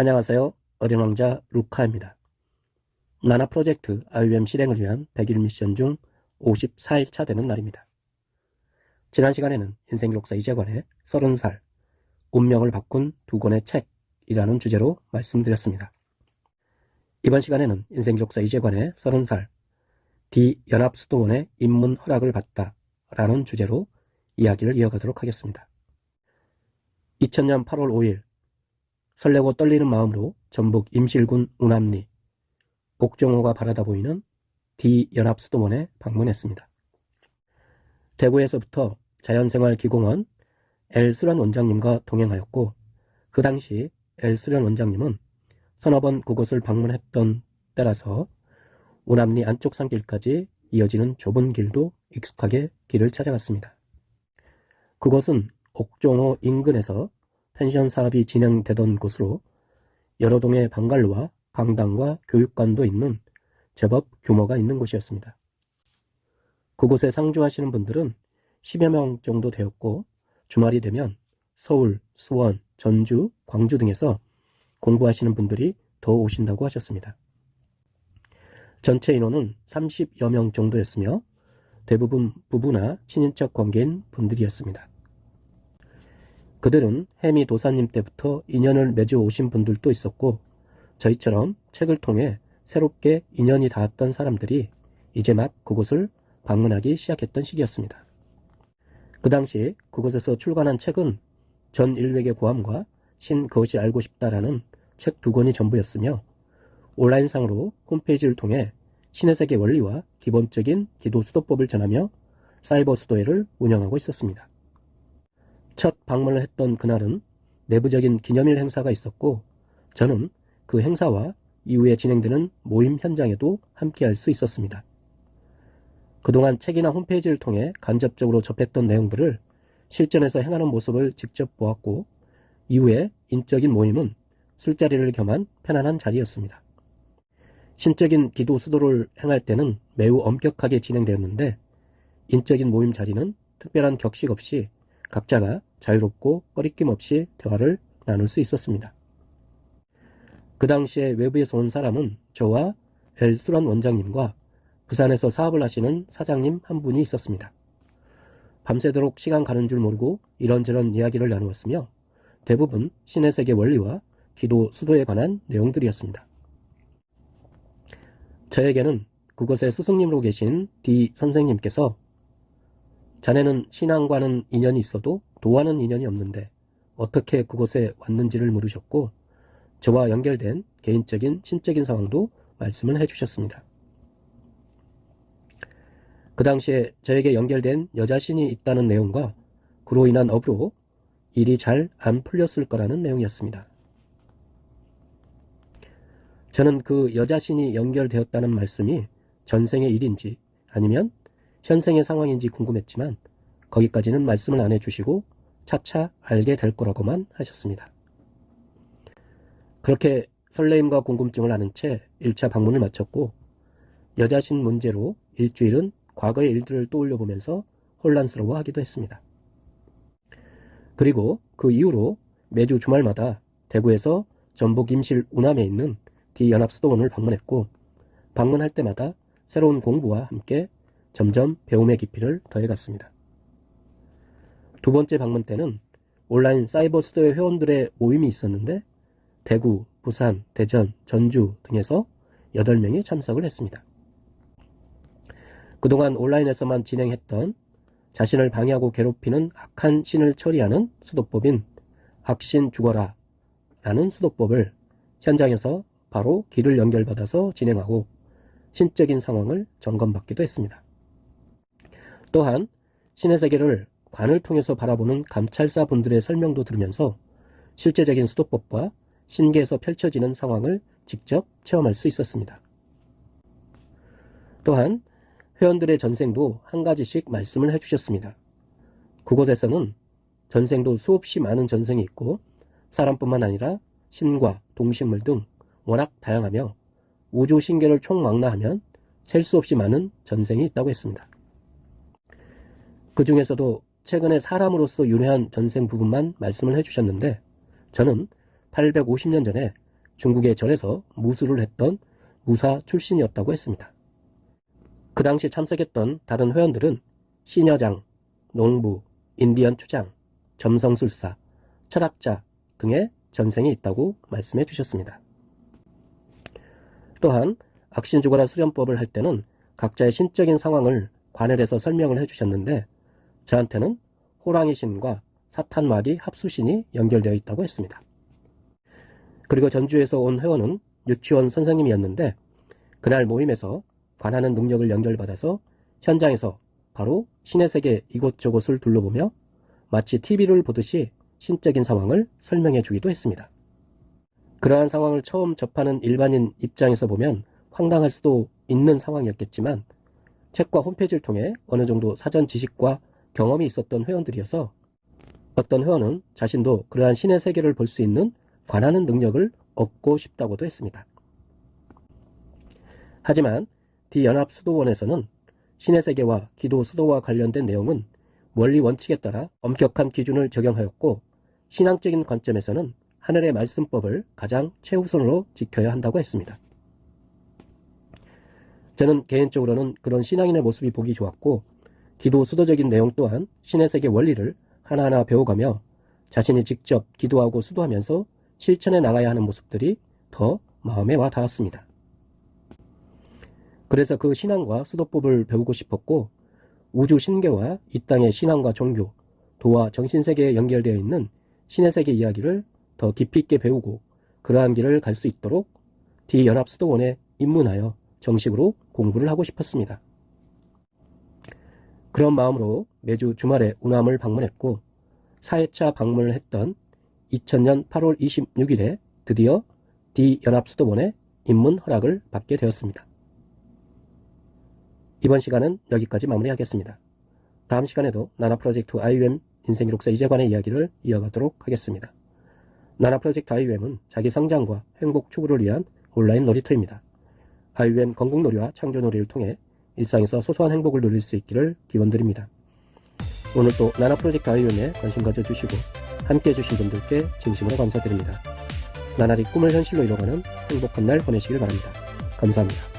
안녕하세요. 어린 왕자 루카입니다. 나나 프로젝트 IOM 실행을 위한 100일 미션 중 54일 차 되는 날입니다. 지난 시간에는 인생 기록사 이재관의 30살, 운명을 바꾼 두 권의 책이라는 주제로 말씀드렸습니다. 이번 시간에는 인생 기록사 이재관의 30살, D 연합수도원의 입문 허락을 받다 라는 주제로 이야기를 이어가도록 하겠습니다. 2000년 8월 5일 설레고 떨리는 마음으로 전북 임실군 우남리 옥정호가 바라다 보이는 D연합수도원에 방문했습니다. 대구에서부터 자연생활기공원 엘수련 원장님과 동행하였고 그 당시 엘수련 원장님은 서너 번 그곳을 방문했던 때라서 우남리 안쪽 산길까지 이어지는 좁은 길도 익숙하게 길을 찾아갔습니다. 그곳은 옥종호 인근에서 펜션 사업이 진행되던 곳으로 여러 동의 방갈로와 강당과 교육관도 있는 제법 규모가 있는 곳이었습니다. 그곳에 상주하시는 분들은 10여 명 정도 되었고 주말이 되면 서울, 수원, 전주, 광주 등에서 공부하시는 분들이 더 오신다고 하셨습니다. 전체 인원은 30여 명 정도였으며 대부분 부부나 친인척 관계인 분들이었습니다. 그들은 해미 도사님 때부터 인연을 맺어 오신 분들도 있었고 저희처럼 책을 통해 새롭게 인연이 닿았던 사람들이 이제 막 그곳을 방문하기 시작했던 시기였습니다. 그 당시 그곳에서 출간한 책은 전 인류에게 고함과 신 그것이 알고 싶다라는 책 두 권이 전부였으며 온라인상으로 홈페이지를 통해 신의 세계 원리와 기본적인 기도 수도법을 전하며 사이버 수도회를 운영하고 있었습니다. 첫 방문을 했던 그날은 내부적인 기념일 행사가 있었고 저는 그 행사와 이후에 진행되는 모임 현장에도 함께할 수 있었습니다. 그동안 책이나 홈페이지를 통해 간접적으로 접했던 내용들을 실전에서 행하는 모습을 직접 보았고 이후에 인적인 모임은 술자리를 겸한 편안한 자리였습니다. 신적인 기도 수도를 행할 때는 매우 엄격하게 진행되었는데 인적인 모임 자리는 특별한 격식 없이 각자가 자유롭고 꺼리낌 없이 대화를 나눌 수 있었습니다. 그 당시에 외부에서 온 사람은 저와 엘수란 원장님과 부산에서 사업을 하시는 사장님 한 분이 있었습니다. 밤새도록 시간 가는 줄 모르고 이런저런 이야기를 나누었으며 대부분 신의 세계 원리와 기도 수도에 관한 내용들이었습니다. 저에게는 그곳에 스승님으로 계신 D 선생님께서 자네는 신앙과는 인연이 있어도 도와는 인연이 없는데 어떻게 그곳에 왔는지를 물으셨고 저와 연결된 개인적인 신적인 상황도 말씀을 해주셨습니다. 그 당시에 저에게 연결된 여자 신이 있다는 내용과 그로 인한 업으로 일이 잘 안 풀렸을 거라는 내용이었습니다. 저는 그 여자 신이 연결되었다는 말씀이 전생의 일인지 아니면 현생의 상황인지 궁금했지만 거기까지는 말씀을 안 해주시고 차차 알게 될 거라고만 하셨습니다. 그렇게 설레임과 궁금증을 아는 채 1차 방문을 마쳤고 여자신 문제로 일주일은 과거의 일들을 떠올려 보면서 혼란스러워 하기도 했습니다. 그리고 그 이후로 매주 주말마다 대구에서 전북 임실 우남에 있는 D연합수도원을 방문했고 방문할 때마다 새로운 공부와 함께 점점 배움의 깊이를 더해갔습니다. 두 번째 방문 때는 온라인 사이버 수도회 회원들의 모임이 있었는데 대구, 부산, 대전, 전주 등에서 8명이 참석을 했습니다. 그동안 온라인에서만 진행했던 자신을 방해하고 괴롭히는 악한 신을 처리하는 수도법인 악신 죽어라 라는 수도법을 현장에서 바로 길을 연결받아서 진행하고 신적인 상황을 점검받기도 했습니다. 또한 신의 세계를 관을 통해서 바라보는 감찰사 분들의 설명도 들으면서 실제적인 수도법과 신계에서 펼쳐지는 상황을 직접 체험할 수 있었습니다. 또한 회원들의 전생도 한 가지씩 말씀을 해주셨습니다. 그곳에서는 전생도 수없이 많은 전생이 있고 사람뿐만 아니라 신과 동식물 등 워낙 다양하며 우주 신계를 총망라하면 셀 수 없이 많은 전생이 있다고 했습니다. 그 중에서도 최근에 사람으로서 윤회한 전생 부분만 말씀을 해주셨는데 저는 850년 전에 중국의 절에서 무술을 했던 무사 출신이었다고 했습니다. 그 당시 참석했던 다른 회원들은 시녀장, 농부, 인디언 추장, 점성술사, 철학자 등의 전생이 있다고 말씀해 주셨습니다. 또한 악신주거라 수련법을 할 때는 각자의 신적인 상황을 관을해서 설명을 해주셨는데 저한테는 호랑이 신과 사탄마리 합수신이 연결되어 있다고 했습니다. 그리고 전주에서 온 회원은 유치원 선생님이었는데 그날 모임에서 관하는 능력을 연결받아서 현장에서 바로 신의 세계 이곳저곳을 둘러보며 마치 TV를 보듯이 신적인 상황을 설명해 주기도 했습니다. 그러한 상황을 처음 접하는 일반인 입장에서 보면 황당할 수도 있는 상황이었겠지만 책과 홈페이지를 통해 어느 정도 사전 지식과 경험이 있었던 회원들이어서 어떤 회원은 자신도 그러한 신의 세계를 볼 수 있는 관하는 능력을 얻고 싶다고도 했습니다. 하지만 디연합 수도원에서는 신의 세계와 기도 수도와 관련된 내용은 원리 원칙에 따라 엄격한 기준을 적용하였고 신앙적인 관점에서는 하늘의 말씀법을 가장 최우선으로 지켜야 한다고 했습니다. 저는 개인적으로는 그런 신앙인의 모습이 보기 좋았고 기도 수도적인 내용 또한 신의 세계 원리를 하나하나 배워가며 자신이 직접 기도하고 수도하면서 실천해 나가야 하는 모습들이 더 마음에 와 닿았습니다. 그래서 그 신앙과 수도법을 배우고 싶었고 우주 신계와 이 땅의 신앙과 종교, 도와 정신세계에 연결되어 있는 신의 세계 이야기를 더 깊이 있게 배우고 그러한 길을 갈 수 있도록 디연합수도원에 입문하여 정식으로 공부를 하고 싶었습니다. 그런 마음으로 매주 주말에 운암을 방문했고 4회차 방문을 했던 2000년 8월 26일에 드디어 디연합 수도원에 입문 허락을 받게 되었습니다. 이번 시간은 여기까지 마무리하겠습니다. 다음 시간에도 나나 프로젝트 IUM 인생 기록사 이재관의 이야기를 이어가도록 하겠습니다. 나나 프로젝트 IUM은 자기 성장과 행복 추구를 위한 온라인 놀이터입니다. IUM 건강놀이와 창조놀이를 통해 일상에서 소소한 행복을 누릴 수 있기를 기원드립니다. 오늘도 나나 프로젝트 IUM에 관심 가져주시고 함께 해주신 분들께 진심으로 감사드립니다. 나날이 꿈을 현실로 이뤄가는 행복한 날 보내시길 바랍니다. 감사합니다.